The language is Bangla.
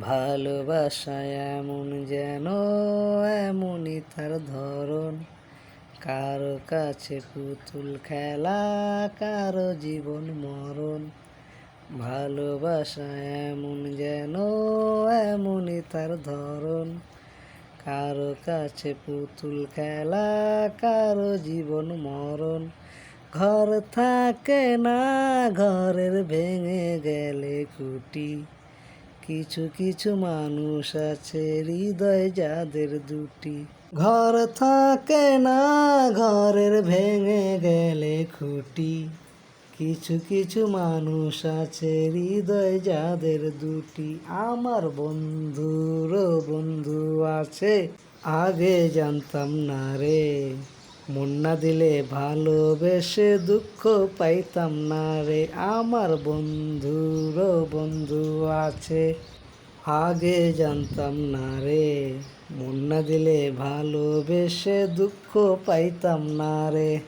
ভালোবাসা এমন যেন, এমনই তার ধরন। কারও কাছে পুতুল খেলা, কারও জীবন মরণ। ভালোবাসা এমন যেন, এমনই তার ধরন। কারও কাছে পুতুল খেলা, কারও জীবন মরণ। ঘর থাকে না, ঘরের ভেঙে গেলে কুটি কিছু কিছু মানুষ আছে হৃদয় যাদের দুটি। ঘর থাকে না, ঘরের ভেঙে গেলে খুঁটি। কিছু কিছু মানুষ আছে হৃদয় যাদের দুটি। আমার বন্ধুরও বন্ধু আছে, আগে জানতাম না রে। মন না দিলে ভালোবেসে দুঃখ পাইতাম না রে। আমার বন্ধুর বন্ধু আছে, আগে জানতাম না রে। মুন্না দিলে ভালোবেসে দুঃখ পাইতাম না রে।